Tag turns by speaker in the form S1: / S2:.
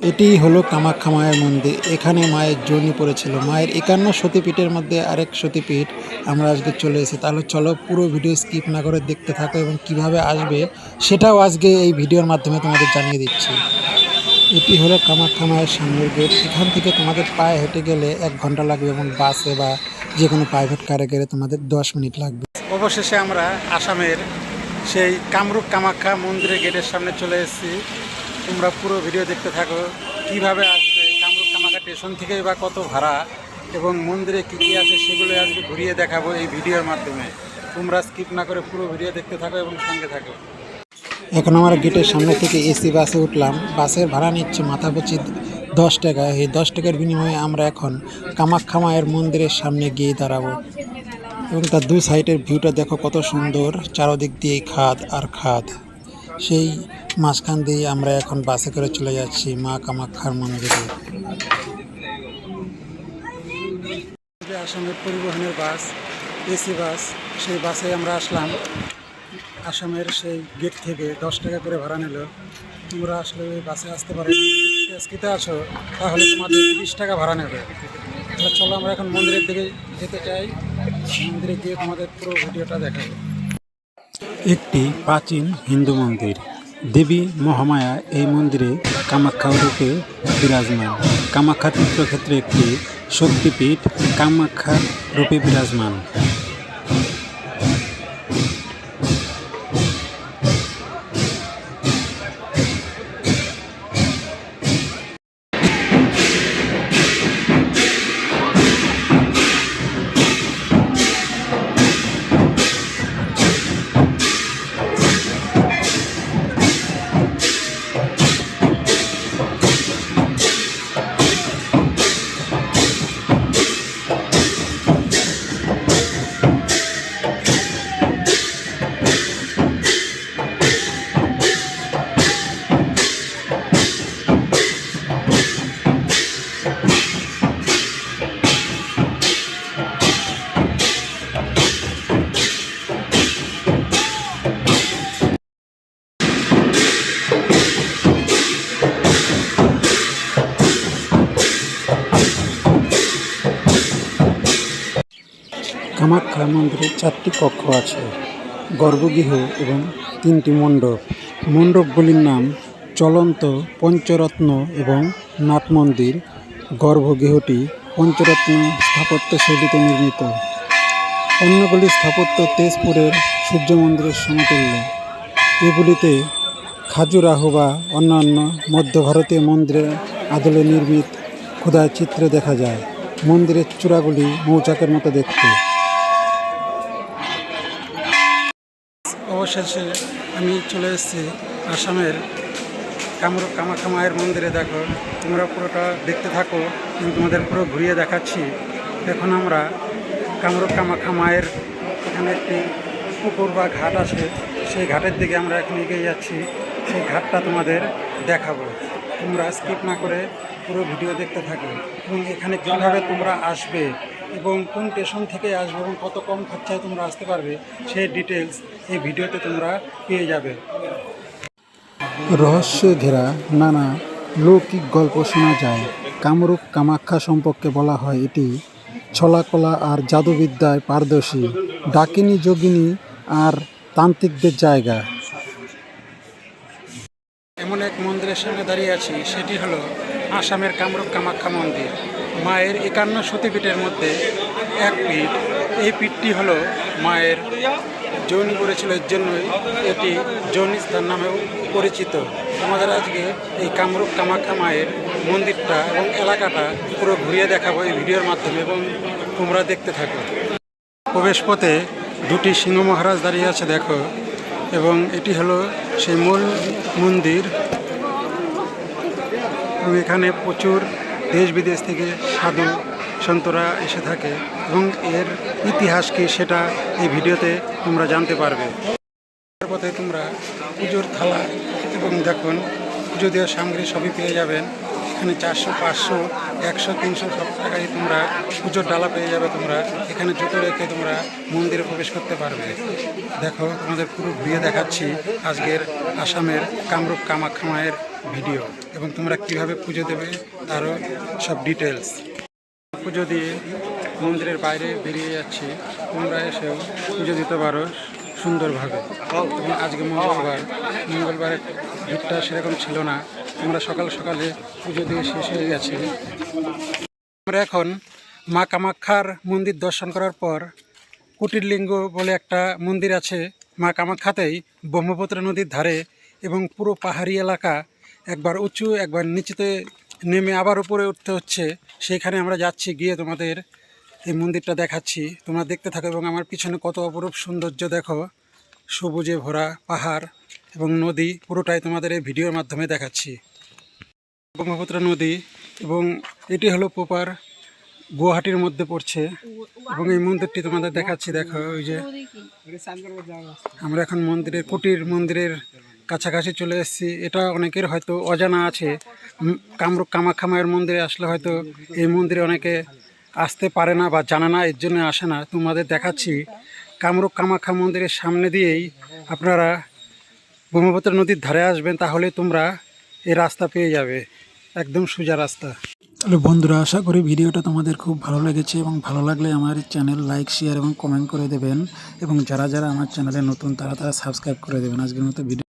S1: এটিই হলো কামাখ্যা মায়ের মন্দির। এখানে মায়ের জনি পড়েছিল। মায়ের একান্ন সতীপীঠের মধ্যে আরেক সতীপীঠ আমরা আজকে চলে এসেছি। তাহলে চলো পুরো ভিডিও স্কিপ না করে দেখতে থাকো এবং কীভাবে আসবে সেটাও আজকে এই ভিডিওর মাধ্যমে তোমাদের জানিয়ে দিচ্ছি। এটি হলো কামাখ্যা মায়ের সামনের গেট। এখান থেকে তোমাদের পায়ে হেঁটে গেলে এক ঘণ্টা লাগবে এবং বাসে বা যে কোনো প্রাইভেট কারে গেলে তোমাদের দশ মিনিট লাগবে। অবশেষে আমরা আসামের সেই কামরূপ কামাখ্যা মন্দিরের গেটের সামনে চলে এসেছি। তোমরা পুরো ভিডিও দেখতে থাকো, কীভাবে আসবে, কামরূপ কামাখ্যা স্টেশন থেকে বা কত ভাড়া এবং মন্দিরে কী কী আছে সেগুলো আজকে ঘুরিয়ে দেখাবো এই ভিডিওর মাধ্যমে। তোমরা স্কিপ না করে পুরো ভিডিও দেখতে থাকো এবং সঙ্গে থাকো। এখন আমার গেটের সামনে থেকে এসি বাসে উঠলাম। বাসের ভাড়া নিচ্ছে মাথা পিছু দশ টাকা। এই দশ টাকার বিনিময়ে আমরা এখন কামাখ্যা মায়ের মন্দিরের সামনে গিয়ে দাঁড়াবো। এবং তার দুই সাইডের ভিউটা দেখো কত সুন্দর। চারদিক দিয়ে খাদ আর খাদ। সেই মাঝখান দিয়ে আমরা এখন বাসে করে চলে যাচ্ছি মা কামাখ্যার মন্দিরে। আসামের পরিবহনের বাস, এসি বাস, সেই বাসে আমরা আসলাম। আসামের সেই গেট থেকে দশ টাকা করে ভাড়া নিল। তোমরা আসলে ওই বাসে আসতে পারো। এসকিতে আছো, তাহলে তোমাদের তিরিশ টাকা ভাড়া নেবে। তাহলে চলো আমরা এখন মন্দিরের দিকে যেতে চাই। মন্দিরে গিয়ে তোমাদের পুরো ভিডিওটা দেখাবো। একটি প্রাচীন হিন্দু মন্দির। দেবী মহামায়া এই মন্দিরে কামাখ্যা রূপে বিরাজমান। কামাখ্যা তীর্থক্ষেত্রে একটি শক্তিপীঠ কামাখ্যা রূপে বিরাজমান। কামাখ্যা মন্দিরে চারটি কক্ষ আছে, গর্ভগৃহ এবং তিনটি মণ্ডপ। মণ্ডপগুলির নাম চলন্ত পঞ্চরত্ন এবং নাট মন্দির। গর্ভগৃহটি পঞ্চরত্ন স্থাপত্য শৈলীতে নির্মিত। অন্যগুলি স্থাপত্য তেজপুরের সূর্য মন্দিরের সমতুল্য। এগুলিতে খাজুরাহ বা অন্যান্য মধ্য ভারতীয় মন্দিরের আদলে নির্মিত খোদাই চিত্র দেখা যায়। মন্দিরের চূড়াগুলি মৌচাকের মতো দেখতে। অবশেষে আমি চলে এসেছি আসামের কামরূপ কামাখ্যা মায়ের মন্দিরে। দেখো, তোমরা পুরোটা দেখতে থাকো, আমি তোমাদের পুরো ঘুরিয়ে দেখাচ্ছি। এখন আমরা কামরূপ কামাখ্যা মায়ের এখানে একটি পুকুর বা ঘাট আছে। সেই ঘাটের দিকে আমরা এখন এগিয়ে যাচ্ছি। সেই ঘাটটা তোমাদের দেখাবো। তোমরা স্কিপ না করে পুরো ভিডিও দেখতে থাকো। এবং এখানে কীভাবে তোমরা আসবে এবং কোন স্টেশন থেকে আসবে এবং কত কম খরচায় তোমরা আসতে পারবে সেই ডিটেলস এই ভিডিওতে তোমরা পেয়ে যাবে। রহস্য ঘেরা নানা লৌকিক গল্প শোনা যায়। কামরূপ কামাখ্যা সম্পর্কে বলা হয় এটি ছলাকলা আর জাদুবিদ্যায় পারদর্শী ডাকিনী যোগিনী আর তান্ত্রিকদের জায়গা। এমন এক মন্দিরের সামনে দাঁড়িয়ে আছি সেটি হলো আসামের কামরূপ কামাখ্যা মন্দির। মায়ের একান্ন সতীপীঠের মধ্যে এক পীঠ। এই পীঠটি হলো মায়ের যৌনি করেছিল এর জন্যই এটি যৌনি স্থান নামেও পরিচিত। আমাদের আজকে এই কামরূপ কামাখ্যা মায়ের মন্দিরটা এবং এলাকাটা পুরো ঘুরিয়ে দেখাবো এই ভিডিওর মাধ্যমে এবং তোমরা দেখতে থাকো। প্রবেশ পথে দুটি সিংহ মহারাজ দাঁড়িয়ে আছে, দেখো, এবং এটি হলো সেই মূল মন্দির। এবং এখানে প্রচুর দেশ বিদেশ থেকে সাধু সন্তরা এসে থাকে এবং এর ইতিহাস কি সেটা এই ভিডিওতে তোমরা জানতে পারবে। পথে তোমরা পুজোর থালা এবং দেখুন, পুজো দেওয়ার সামগ্রী সবই পেয়ে যাবেন। এখানে চারশো, পাঁচশো, একশো, তিনশো সব টাকায় তোমরা পুজোর ডালা পেয়ে যাবে তোমরা। এখানে জুতো রেখে তোমরা মন্দিরে প্রবেশ করতে পারবে। দেখো, তোমাদের পুরো ঘুরিয়ে দেখাচ্ছি আজকের আসামের কামরূপ কামাখ্যা মায়ের ভিডিও। এবং তোমরা কীভাবে পুজো দেবে তারও সব ডিটেলস পুজো দিয়ে মন্দিরের বাইরে বেরিয়ে যাচ্ছি। তোমরা এসেও পুজো দিতে পারো সুন্দরভাবে। এবং আজকে মঙ্গলবার। মঙ্গলবারের ভিড়টা সেরকম ছিল না। আমরা সকাল সকালে পুজো দিয়ে শেষ হয়ে গেছে। আমরা এখন মা কামাখ্যার মন্দির দর্শন করার পর কুটিরলিঙ্গ বলে একটা মন্দির আছে মা কামাখ্যাতেই ব্রহ্মপুত্র নদীর ধারে এবং পুরো পাহাড়ি এলাকা একবার উঁচু, একবার নিচেতে নেমে আবার উপরে উঠতে হচ্ছে। সেইখানে আমরা যাচ্ছি গিয়ে তোমাদের এই মন্দিরটা দেখাচ্ছি। তোমরা দেখতে থাকো এবং আমার পিছনে কত অপরূপ সৌন্দর্য দেখো। সবুজে ভরা পাহাড় এবং নদী পুরোটাই তোমাদের এই ভিডিওর মাধ্যমে দেখাচ্ছি। ব্রহ্মপুত্র নদী এবং এটি হলো পোপার গুয়াহাটির মধ্যে পড়ছে এবং এই মন্দিরটি তোমাদের দেখাচ্ছি দেখো ওই যে আমরা এখন মন্দিরের কুটির মন্দিরের কাছাকাছি চলে এসেছি। এটা অনেকের হয়তো অজানা আছে। কামরূপ কামাখ্যা মায়ের মন্দিরে আসলে হয়তো এই মন্দিরে অনেকে আসতে পারে না বা জানে না, এর জন্য আসে না। তোমাদের দেখাচ্ছি কামরূপ কামাখ্যা মন্দিরের সামনে দিয়েই আপনারা ব্রহ্মপুত্র নদীর ধারে আসবেন, তাহলে তোমরা এই রাস্তা পেয়ে যাবে। একদম সোজা রাস্তা। তাহলে বন্ধুরা, আশা করি ভিডিওটা তোমাদের খুব ভালো লেগেছে এবং ভালো লাগলে আমার চ্যানেল লাইক, শেয়ার এবং কমেন্ট করে দেবেন এবং যারা যারা আমার চ্যানেলে নতুন, তারা তারা সাবস্ক্রাইব করে দেবেন। আজকের মতো ভিডিও